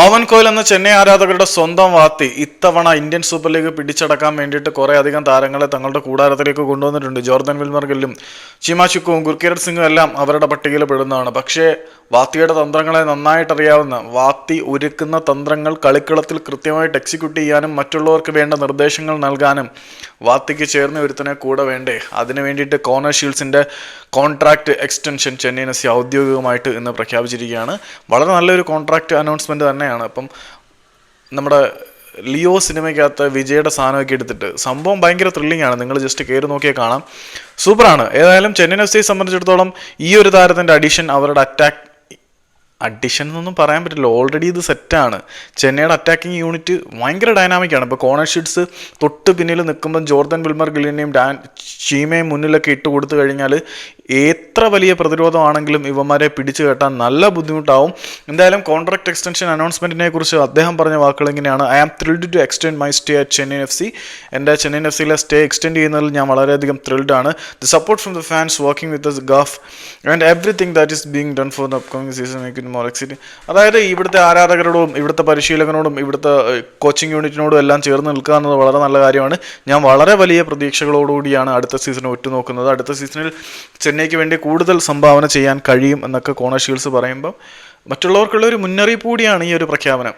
Oven coil എന്ന ചെന്നൈ ആരാധകരുടെ സ്വന്തം വാത്തി ഇത്തവണ ഇന്ത്യൻ സൂപ്പർ ലീഗ് പിടിച്ചടക്കാൻ വേണ്ടിയിട്ട് കുറേ അധികം താരങ്ങളെ തങ്ങളുടെ കൂടാരത്തിലേക്ക് കൊണ്ടുവന്നിട്ടുണ്ട്. ജോർദൻ വിൽമർഗിലും ചിമാശുക്കുവും ഗുർക്കിരത് സിംഗും എല്ലാം അവരുടെ പട്ടികയിൽ പെടുന്നതാണ്. പക്ഷേ വാത്തിയുടെ തന്ത്രങ്ങളെ നന്നായിട്ട് അറിയാവുന്ന വാത്തി ഒരുക്കുന്ന തന്ത്രങ്ങൾ കളിക്കളത്തിൽ കൃത്യമായിട്ട് എക്സിക്യൂട്ട് ചെയ്യാനും മറ്റുള്ളവർക്ക് വേണ്ട നിർദ്ദേശങ്ങൾ നൽകാനും വാത്തിക്ക് ചേർന്ന് ഒരുത്തനെ കൂടെ വേണ്ടേ? അതിനു വേണ്ടിയിട്ട് കോർണർ ഷീൽസിന്റെ കോൺട്രാക്ട് എക്സ്റ്റൻഷൻ ചെന്നൈ ഔദ്യോഗികമായിട്ട് ഇന്ന് പ്രഖ്യാപിച്ചിരിക്കുകയാണ്. വളരെ നല്ലൊരു കോൺട്രാക്ട് അനൗൺസ്മെന്റ് തന്നെയാണ്. അപ്പം നമ്മുടെ ലിയോ സിനിമയ്ക്കകത്ത് വിജയുടെ സാധനമൊക്കെ എടുത്തിട്ട് സംഭവം ഭയങ്കര ത്രില്ലിംഗ് ആണ്. നിങ്ങൾ ജസ്റ്റ് കയറി നോക്കിയാൽ കാണാം. സൂപ്പറാണ്. ഏതായാലും ചെന്നൈയിൻ എഫ് സിയെ സംബന്ധിച്ചിടത്തോളം ഈ ഒരു താരത്തിന്റെ അഡീഷൻ അവരുടെ അറ്റാക്ക് അഡിഷൻ എന്നൊന്നും പറയാൻ പറ്റില്ല. ഓൾറെഡി ഇത് സെറ്റാണ് ചെന്നൈയുടെ അറ്റാക്കിംഗ് യൂണിറ്റ് ഭയങ്കര ഡൈനാമിക്കാണ് ഇപ്പോൾ കോർണർ ഷീറ്റ്സ് തൊട്ട് പിന്നിൽ നിൽക്കുമ്പോൾ ജോർദൻ വിൽമർ ഗില്ലിനെയും ഡാൻ ചീമയും മുന്നിലൊക്കെ ഇട്ട് കൊടുത്തു കഴിഞ്ഞാൽ എത്ര വലിയ പ്രതിരോധമാണെങ്കിലും ഇവന്മാരെ പിടിച്ചു കെട്ടാൻ നല്ല ബുദ്ധിമുട്ടാവും. എന്തായാലും കോൺട്രാക്ട് എക്സ്റ്റൻഷൻ അനൗൺസ്മെന്റിനെ കുറിച്ച് അദ്ദേഹം പറഞ്ഞ വാക്കുകൾ ഇങ്ങനെയാണ്. I am thrilled to extend my stay at Chennai F C എന്റെ ചെന്നൈ എഫ് സിയിലെ സ്റ്റേ എക്സ്റ്റെൻഡ് ചെയ്യുന്നതിൽ ഞാൻ വളരെയധികം ത്രിൽഡ് ആണ്. The support from the fans working with the gaff and everything that is being done for the upcoming season make more exit അതായത് ഇവിടുത്തെ ആരാധകരോടും ഇവിടുത്തെ പരിശീലകനോടും ഇവിടുത്തെ കോച്ചിങ് യൂണിറ്റിനോടും എല്ലാം ചേർന്ന് നിൽക്കുക എന്നത് വളരെ നല്ല കാര്യമാണ്. ഞാൻ വളരെ വലിയ പ്രതീക്ഷകളോടുകൂടിയാണ് അടുത്ത സീസൺ ഉറ്റുനോക്കുന്നത്. അടുത്ത സീസണിൽ ചെന്നൈക്ക് വേണ്ടി കൂടുതൽ സംഭാവന ചെയ്യാൻ കഴിയും എന്നൊക്കെ കോണർ ഷീൽസ് പറയുമ്പോൾ മറ്റുള്ളവർക്കുള്ള ഒരു മുന്നറിയിപ്പ് കൂടിയാണ് ഈ ഒരു പ്രഖ്യാപനം.